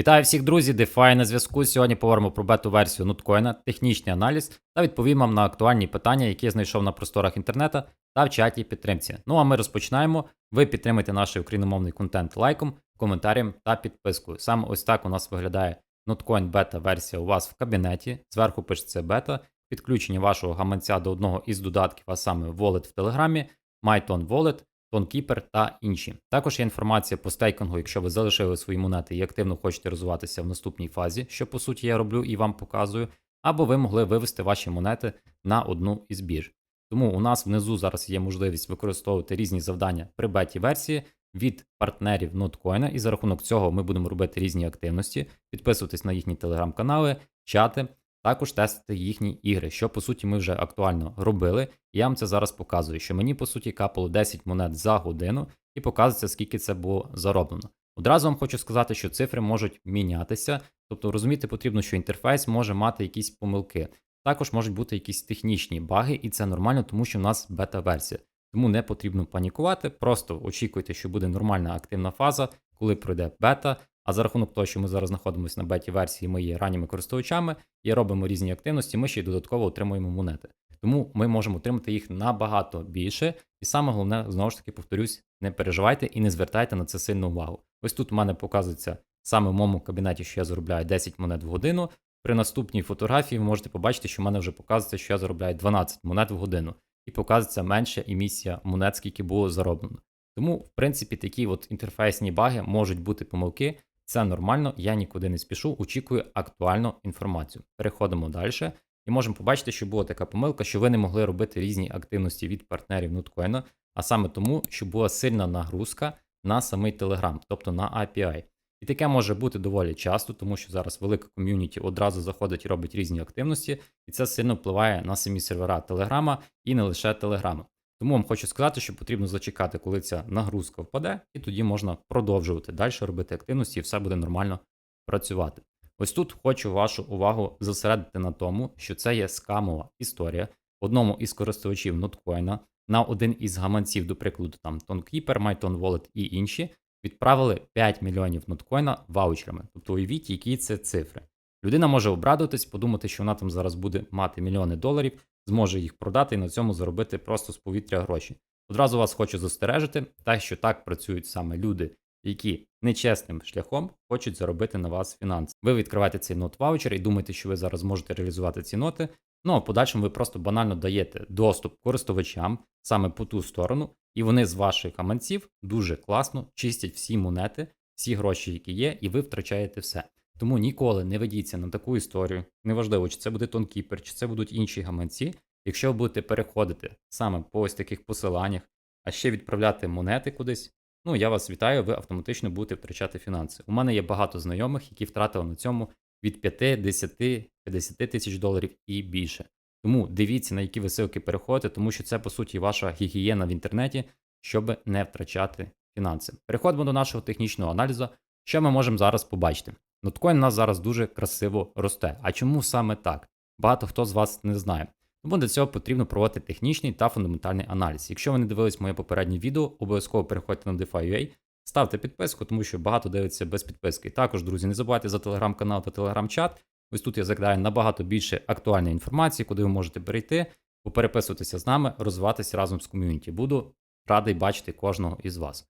Вітаю всіх друзі, DeFi на зв'язку. Сьогодні поговоримо про бету-версію ноткоїна, технічний аналіз та відповім вам на актуальні питання, які я знайшов на просторах інтернету та в чаті підтримці. Ну а ми розпочинаємо. Ви підтримайте наш україномовний контент лайком, коментарем та підпискою. Саме ось так у нас виглядає ноткоін бета-версія у вас в кабінеті. Зверху пишеться бета, підключення вашого гаманця до одного із додатків, а саме Wallet в Телеграмі, MyTon Wallet, TonKeeper та інші. Також є інформація по стейкінгу, якщо ви залишили свої монети і активно хочете розвиватися в наступній фазі, що по суті я роблю і вам показую, або ви могли вивести ваші монети на одну із бірж. Тому у нас внизу зараз є можливість використовувати різні завдання при беті версії від партнерів ноткоїна, і за рахунок цього ми будемо робити різні активності, підписуватись на їхні телеграм-канали, чати, також тестити їхні ігри, що по суті ми вже актуально робили. Я вам це зараз показую, що мені по суті капало 10 монет за годину і показується, скільки це було зароблено. Одразу вам хочу сказати, що цифри можуть мінятися, тобто розуміти потрібно, що інтерфейс може мати якісь помилки. Також можуть бути якісь технічні баги, і це нормально, тому що в нас бета-версія. Тому не потрібно панікувати, просто очікуйте, що буде нормальна активна фаза, коли пройде бета. А за рахунок того, що ми зараз знаходимося на беті версії, ми є ранніми користувачами і робимо різні активності, ми ще й додатково отримуємо монети. Тому ми можемо отримати їх набагато більше. І саме головне, знову ж таки, повторюсь, не переживайте і не звертайте на це сильну увагу. Ось тут у мене показується саме в моєму кабінеті, що я заробляю 10 монет в годину. При наступній фотографії ви можете побачити, що в мене вже показується, що я заробляю 12 монет в годину, і показується менша емісія монет, скільки було зароблено. Тому, в принципі, такі от інтерфейсні баги можуть бути помилки. Це нормально, я нікуди не спішу, очікую актуальну інформацію. Переходимо далі. І можемо побачити, що була така помилка, що ви не могли робити різні активності від партнерів Nutcoin, а саме тому, що була сильна нагрузка на самий Telegram, тобто на API. І таке може бути доволі часто, тому що зараз велика ком'юніті одразу заходить і робить різні активності, і це сильно впливає на самі сервера Телеграма і не лише Телеграма. Тому вам хочу сказати, що потрібно зачекати, коли ця нагрузка впаде, і тоді можна продовжувати далі робити активності, і все буде нормально працювати. Ось тут хочу вашу увагу зосередити на тому, що це є скамова історія одному із користувачів ноткоїна на один із гаманців, до прикладу, там TonKeeper, MyTon Wallet і інші, відправили 5 мільйонів ноткоїна ваучерами. Тобто уявіть, які це цифри. Людина може обрадуватись, подумати, що вона там зараз буде мати мільйони доларів, зможе їх продати і на цьому заробити просто з повітря гроші. Одразу вас хочу застережити, те, що так працюють саме люди, які нечесним шляхом хочуть заробити на вас фінанси. Ви відкриваєте цей нот ваучер і думаєте, що ви зараз можете реалізувати ці ноти. Ну а в подальшому ви просто банально даєте доступ користувачам саме по ту сторону, і вони з ваших гаманців дуже класно чистять всі монети, всі гроші, які є, і ви втрачаєте все. Тому ніколи не ведіться на таку історію. Неважливо, чи це буде тонкіпер, чи це будуть інші гаманці. Якщо ви будете переходити саме по ось таких посиланнях, а ще відправляти монети кудись, ну я вас вітаю, ви автоматично будете втрачати фінанси. У мене є багато знайомих, які втратили на цьому від 5, 10, 50 тисяч доларів і більше. Тому дивіться, на які ви ссылки переходите, тому що це, по суті, ваша гігієна в інтернеті, щоб не втрачати фінанси. Переходимо до нашого технічного аналізу. Що ми можемо зараз побачити? Ноткоін у нас зараз дуже красиво росте. А чому саме так? Багато хто з вас не знає. Тому для цього потрібно проводити технічний та фундаментальний аналіз. Якщо ви не дивились моє попереднє відео, обов'язково переходьте на DeFi.ua, ставте підписку, тому що багато дивиться без підписки. також, друзі, не забувайте за телеграм-канал та телеграм-чат. Ось тут я закидаю набагато більше актуальної інформації, куди ви можете перейти, попереписуватися з нами, розвиватися разом з ком'юніті. Буду радий бачити кожного із вас.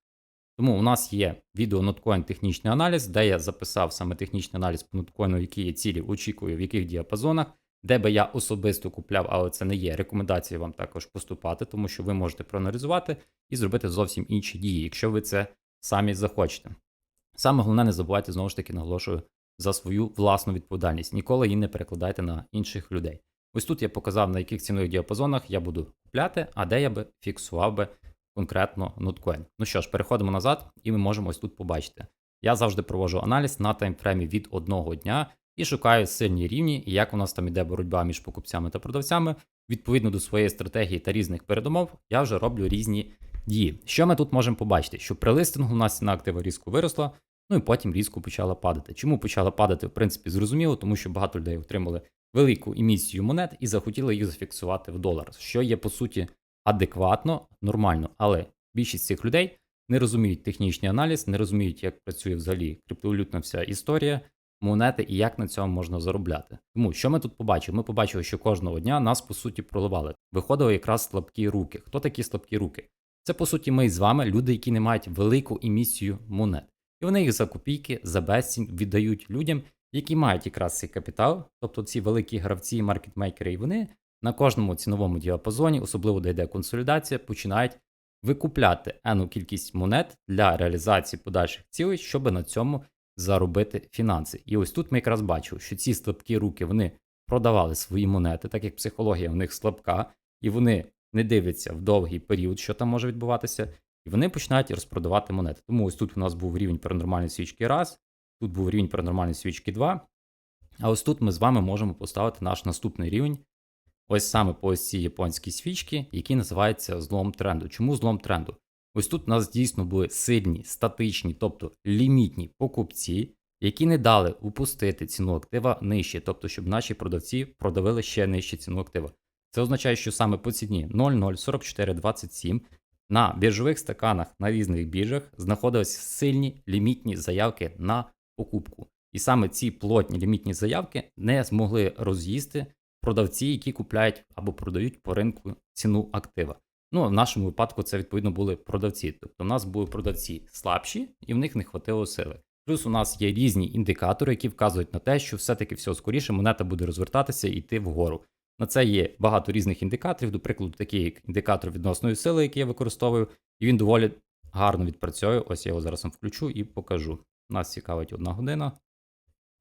Тому у нас є відео Notcoin технічний аналіз, де я записав саме технічний аналіз по ноткоїну, які є цілі, очікую, в яких діапазонах, де би я особисто купляв, але це не є рекомендація вам також поступати, тому що ви можете проаналізувати і зробити зовсім інші дії, якщо ви це самі захочете. Саме головне, не забувайте знову ж таки наголошую за свою власну відповідальність. Ніколи її не перекладайте на інших людей. Ось тут я показав, на яких цінових діапазонах я буду купляти, а де я би фіксував би конкретно ноткоін. Ну що ж, переходимо назад, і ми можемо ось тут побачити. Я завжди проводжу аналіз на таймфреймі від одного дня і шукаю сильні рівні, і як у нас там іде боротьба між покупцями та продавцями. Відповідно до своєї стратегії та різних передумов, я вже роблю різні дії. Що ми тут можемо побачити? Що при листингу у нас ціна актива різко виросла, ну і потім різко почала падати. Чому почала падати, в принципі, зрозуміло, тому що багато людей отримали велику емісію монет і захотіли їх зафіксувати в долар, що є по суті адекватно, нормально. Але більшість цих людей не розуміють технічний аналіз, не розуміють, як працює взагалі криптовалютна вся історія, монети і як на цьому можна заробляти. Тому що ми тут побачили? Ми побачили, що кожного дня нас по суті проливали. Виходили якраз слабкі руки. Хто такі слабкі руки? Це по суті ми з вами, люди, які не мають велику емісію монет. І вони їх за копійки, за безцінь віддають людям, які мають якраз цей капітал, тобто ці великі гравці, маркетмейкери, і вони на кожному ціновому діапазоні, особливо де йде консолідація, починають викупляти ену кількість монет для реалізації подальших цілей, щоб на цьому заробити фінанси. І ось тут ми якраз бачили, що ці слабкі руки вони продавали свої монети, так як психологія у них слабка, і вони не дивляться в довгий період, що там може відбуватися, і вони починають розпродавати монети. Тому ось тут у нас був рівень паранормальної свічки раз, тут був рівень паранормальної свічки 2. А ось тут ми з вами можемо поставити наш наступний рівень. Ось саме по ось цій японській свічці, який називається злом тренду. Чому злом тренду? Ось тут у нас дійсно були сильні, статичні, тобто лімітні покупці, які не дали упустити ціну актива нижче, тобто, щоб наші продавці продавили ще нижче ціну актива. Це означає, що саме по ціні 0,04427 на біржових стаканах на різних біржах знаходились сильні лімітні заявки на покупку. І саме ці плотні лімітні заявки не змогли роз'їсти продавці, які купляють або продають по ринку ціну актива. Ну, в нашому випадку це відповідно були продавці. Тобто, у нас були продавці слабші, і в них не хватило сили. Плюс у нас є різні індикатори, які вказують на те, що все-таки все скоріше монета буде розвертатися і йти вгору. На це є багато різних індикаторів, до прикладу, такий як індикатор відносної сили, який я використовую, і він доволі гарно відпрацьовує. Ось я його зараз вам включу і покажу. Нас цікавить одна година.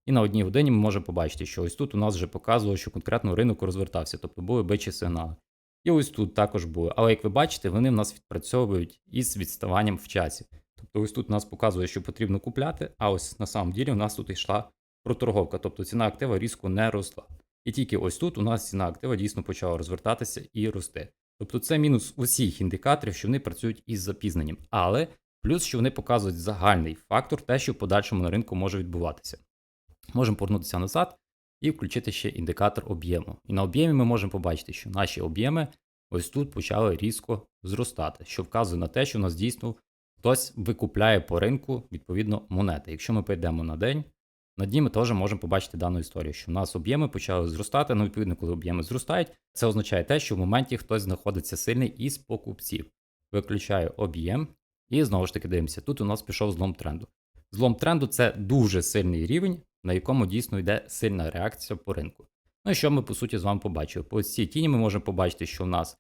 І на одній годині ми можемо побачити, що ось тут у нас вже показувало, що конкретно ринок розвертався, тобто були бичі сигнали. І ось тут також були. Але як ви бачите, вони в нас відпрацьовують із відставанням в часі. Тобто ось тут у нас показує, що потрібно купляти, а ось на самом ділі у нас тут йшла проторговка, тобто ціна актива різко не росла. І тільки ось тут у нас ціна актива дійсно почала розвертатися і рости. Тобто це мінус усіх індикаторів, що вони працюють із запізненням. Але плюс, що вони показують загальний фактор, те, що в подальшому на ринку може відбуватися. Можемо повернутися назад і включити ще індикатор об'єму. І на об'ємі ми можемо побачити, що наші об'єми ось тут почали різко зростати, що вказує на те, що у нас дійсно хтось викупляє по ринку відповідно монети. Якщо ми перейдемо на день, на дні ми теж можемо побачити дану історію, що у нас об'єми почали зростати. Ну, відповідно, коли об'єми зростають, це означає те, що в моменті хтось знаходиться сильний із покупців. Виключаю об'єм, і знову ж таки дивимося. Тут у нас пішов злом тренду. Злом тренду це дуже сильний рівень, на якому дійсно йде сильна реакція по ринку. Ну і що ми по суті з вами побачили? По цій тіні ми можемо побачити, що в нас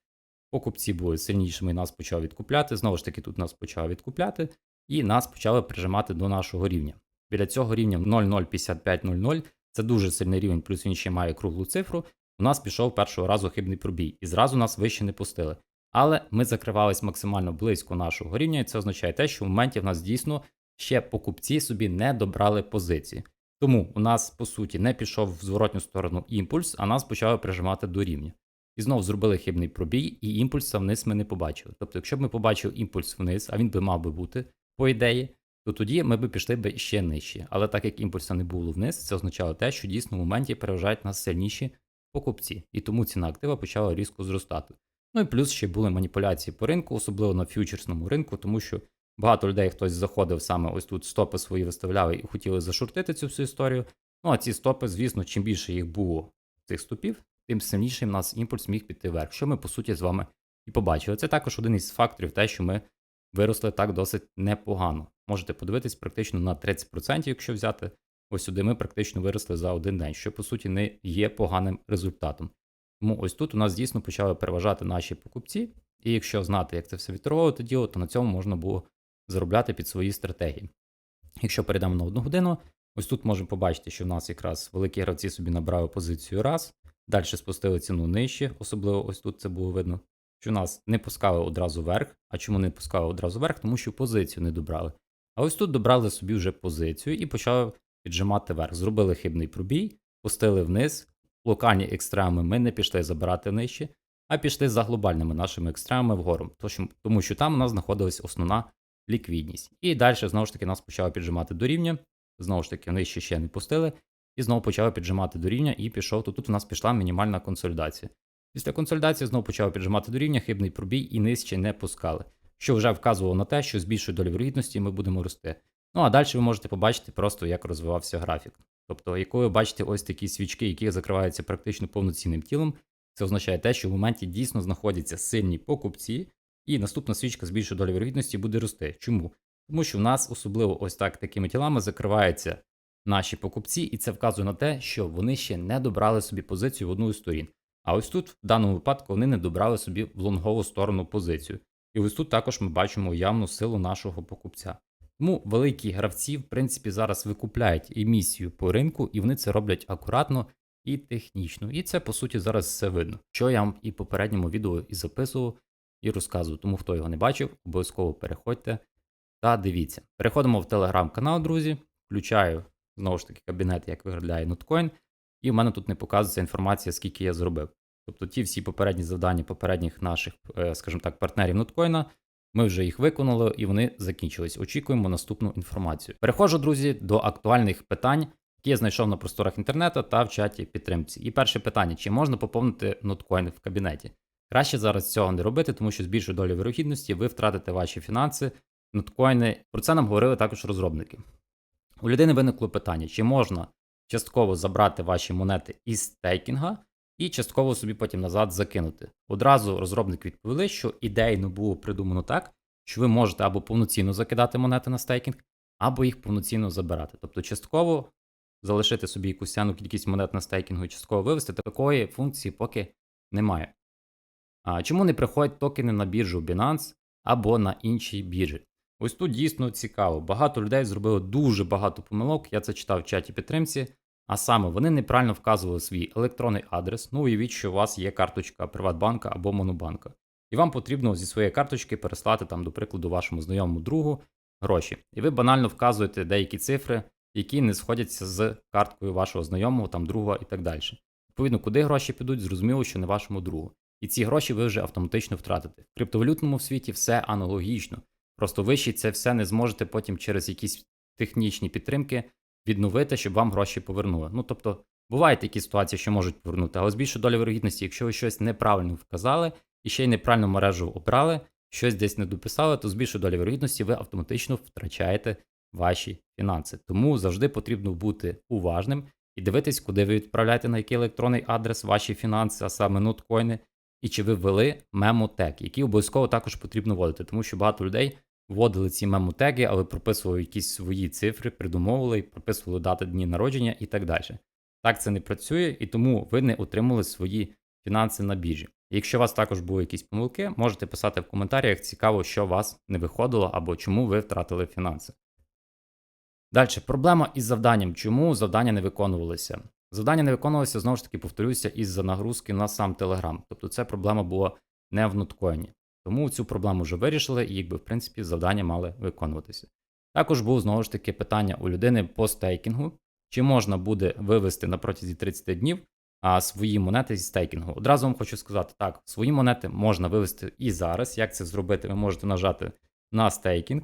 покупці були сильнішими, і нас почали відкупляти. Знову ж таки, тут нас почали відкупляти, і нас почали прижимати до нашого рівня. Біля цього рівня 0,05500 це дуже сильний рівень, плюс він ще має круглу цифру. У нас пішов першого разу хибний пробій, і зразу нас вище не пустили. Але ми закривались максимально близько нашого рівня, і це означає те, що в моменті в нас дійсно ще покупці собі не добрали позиції. Тому у нас, по суті, не пішов в зворотню сторону імпульс, а нас почали прижимати до рівня. І знову зробили хибний пробій, і імпульса вниз ми не побачили. Тобто, якщо б ми побачили імпульс вниз, а він би мав би бути, по ідеї, то тоді ми б пішли б ще нижче. Але так як імпульса не було вниз, це означало те, що дійсно в моменті переважають нас сильніші покупці, і тому ціна актива почала різко зростати. Ну і плюс ще були маніпуляції по ринку, особливо на фьючерсному ринку, тому що багато людей хтось заходив саме ось тут стопи свої виставляли і хотіли зашортити цю всю історію. Ну а ці стопи, звісно, чим більше їх було цих стопів, тим сильніший в нас імпульс міг піти вверх, що ми по суті з вами і побачили. Це також один із факторів, те, що ми виросли так досить непогано. Можете подивитись практично на 30%, якщо взяти ось сюди, ми практично виросли за один день, що по суті не є поганим результатом. Тому ось тут у нас дійсно почали переважати наші покупці, і якщо знати, як це все відторговувати діло, то на цьому можна було заробляти під свої стратегії. Якщо перейдемо на одну годину, ось тут можемо побачити, що в нас якраз великі гравці собі набрали позицію раз, далі спустили ціну нижче, особливо ось тут це було видно, що нас не пускали одразу вверх. А чому не пускали одразу вверх? Тому що позицію не добрали. А ось тут добрали собі вже позицію і почали піджимати вверх. Зробили хибний пробій, пустили вниз. Локальні екстреми ми не пішли забирати нижче, а пішли за глобальними нашими екстремами вгору, тому що там у нас знаходилась основна ліквідність. І далі, знову ж таки, нас почали піджимати до рівня. Знову ж таки, нижче ще не пустили. І знову почали піджимати до рівня, і пішов. То тут у нас пішла мінімальна консолідація. Після консолідації знову почали піджимати до рівня, хибний пробій і нижче не пускали. що вже вказувало на те, що з більшою долею вірогідності ми будемо рости. Ну а далі ви можете побачити просто, як розвивався графік. Тобто, якою ви бачите ось такі свічки, які закриваються практично повноцінним тілом, це означає те, що в моменті дійсно знаходяться сильні покупці, і наступна свічка з більшою долею вірогідності буде рости. Чому? Тому що в нас особливо ось так такими тілами закриваються наші покупці, і це вказує на те, що вони ще не добрали собі позицію в одну із сторін. А ось тут, в даному випадку, вони не добрали собі в лонгову сторону позицію. І ось тут також ми бачимо явну силу нашого покупця. Тому великі гравці, в принципі, зараз викупляють емісію по ринку, і вони це роблять акуратно і технічно. І це, по суті, зараз все видно. Що я вам і в попередньому відео і записував, і розказував. Тому хто його не бачив, обов'язково переходьте та дивіться. Переходимо в телеграм-канал, друзі. Включаю знову ж таки кабінет, як виглядає ноткоін. І в мене тут не показується інформація, скільки я зробив. Тобто ті всі попередні завдання попередніх наших, е, скажімо так, партнерів ноткоїна, ми вже їх виконали і вони закінчились. Очікуємо наступну інформацію. Переходжу, друзі, до актуальних питань, які я знайшов на просторах інтернету та в чаті підтримці. І перше питання: чи можна поповнити ноткоін в кабінеті? Краще зараз цього не робити, тому що з більшою долею вирогідності ви втратите ваші фінанси, ноткоїни. Про це нам говорили також розробники. У людини виникло питання, чи можна частково забрати ваші монети із стейкінга і частково собі потім назад закинути. Одразу розробники відповіли, що ідейно було придумано так, що ви можете або повноцінно закидати монети на стейкінг, або їх повноцінно забирати. Тобто частково залишити собі якусь сяну кількість монет на стейкінгу і частково вивести, такої функції поки немає. А чому не приходять токени на біржу Binance або на інші біржі? Ось тут дійсно цікаво. Багато людей зробили дуже багато помилок. Я це читав в чаті підтримці. А саме вони неправильно вказували свій електронний адрес. Ну, уявіть, що у вас є карточка Приватбанка або Монобанка. І вам потрібно зі своєї карточки переслати там, до прикладу, вашому знайомому другу гроші. І ви банально вказуєте деякі цифри, які не сходяться з карткою вашого знайомого, там друга і так далі. Відповідно, куди гроші підуть, зрозуміло, що не вашому другу. І ці гроші ви вже автоматично втратите. В криптовалютному світі все аналогічно. Просто ви ще це все не зможете потім через якісь технічні підтримки відновити, щоб вам гроші повернули. Ну тобто, бувають такі ситуації, що можуть повернути, але з більшою долею вирогідності, якщо ви щось неправильно вказали і ще й неправильну мережу обрали, щось десь не дописали, то з більшою долею вирогідності ви автоматично втрачаєте ваші фінанси. Тому завжди потрібно бути уважним і дивитись, куди ви відправляєте на який електронний адрес ваші фінанси, а саме ноткоїни, і чи ви ввели мемотек, які обов'язково також потрібно вводити, тому що багато людей вводили ці мемотеги, але прописували якісь свої цифри, придумовували, прописували дати дні народження і так далі. Так це не працює, і тому ви не отримали свої фінанси на біржі. Якщо у вас також були якісь помилки, можете писати в коментарях, цікаво, що вас не виходило або чому ви втратили фінанси. Далі, проблема із завданням, чому завдання не виконувалися. Завдання не виконувалося, знову ж таки, повторюся, із-за нагрузки на сам Telegram. Тобто це проблема була не в ноткоїні. Тому цю проблему вже вирішили, і якби в принципі завдання мали виконуватися. Також було знову ж таки питання у людини по стейкінгу, чи можна буде вивести на протязі 30 днів а, свої монети зі стейкінгу. Одразу вам хочу сказати, так, свої монети можна вивести і зараз. Як це зробити? Ви можете нажати на стейкінг.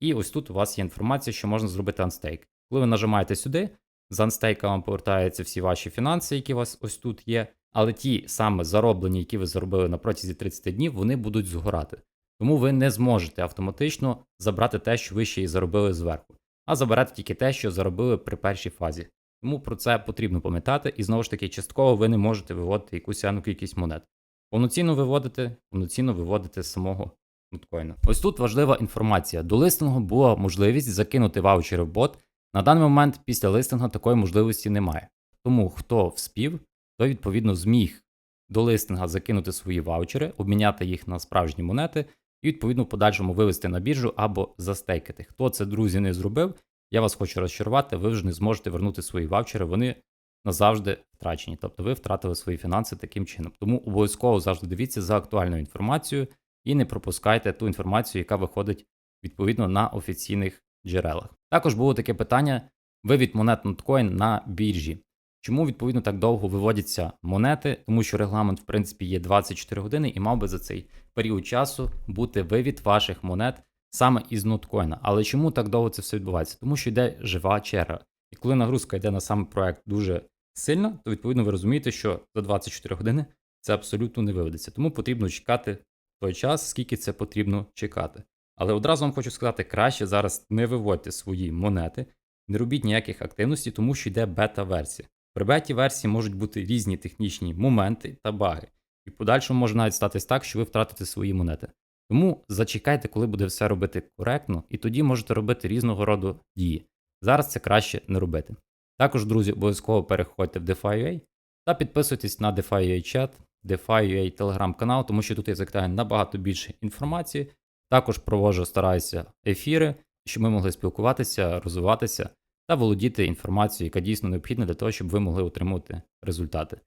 І ось тут у вас є інформація, що можна зробити анстейк. Коли ви нажимаєте сюди, з анстейка вам повертаються всі ваші фінанси, які у вас ось тут є. Але ті саме зароблені, які ви заробили на протязі 30 днів, вони будуть згорати. Тому ви не зможете автоматично забрати те, що ви ще й заробили зверху, а заберете тільки те, що заробили при першій фазі. Тому про це потрібно пам'ятати, і знову ж таки, частково ви не можете виводити якусь яну кількість монет. Повноцінно виводити, повноцінно виводити самого ноткоїна. Ось тут важлива інформація. До листингу була можливість закинути ваучери в бот. На даний момент після листингу такої можливості немає. Тому хто вспів, той відповідно зміг до листинга закинути свої ваучери, обміняти їх на справжні монети і відповідно в подальшому вивести на біржу або застейкати. Хто це, друзі, не зробив, я вас хочу розчарувати, ви вже не зможете вернути свої ваучери, вони назавжди втрачені. Тобто ви втратили свої фінанси таким чином. Тому обов'язково завжди дивіться за актуальною інформацією і не пропускайте ту інформацію, яка виходить відповідно на офіційних джерелах. Також було таке питання: вивід монет Notcoin на біржі. Чому відповідно так довго виводяться монети? Тому що регламент, в принципі, є 24 години і мав би за цей період часу бути вивід ваших монет саме із ноткоїна. Але чому так довго це все відбувається? Тому що йде жива черга. І коли нагрузка йде на сам проект дуже сильно, то відповідно ви розумієте, що за 24 години це абсолютно не виведеться. Тому потрібно чекати той час, скільки це потрібно чекати. Але одразу вам хочу сказати, краще зараз не виводьте свої монети, не робіть ніяких активностей, тому що йде бета-версія. При беті-версії можуть бути різні технічні моменти та баги. І в подальшому може навіть статись так, що ви втратите свої монети. Тому зачекайте, коли буде все робити коректно, і тоді можете робити різного роду дії. Зараз це краще не робити. Також, друзі, обов'язково переходьте в DeFi.ua та підписуйтесь на DeFi.ua чат, DeFi.ua телеграм-канал, тому що тут я закидаю набагато більше інформації. Також проводжу, стараюся ефіри, щоб ми могли спілкуватися, розвиватися та володіти інформацією, яка дійсно необхідна для того, щоб ви могли отримувати результати.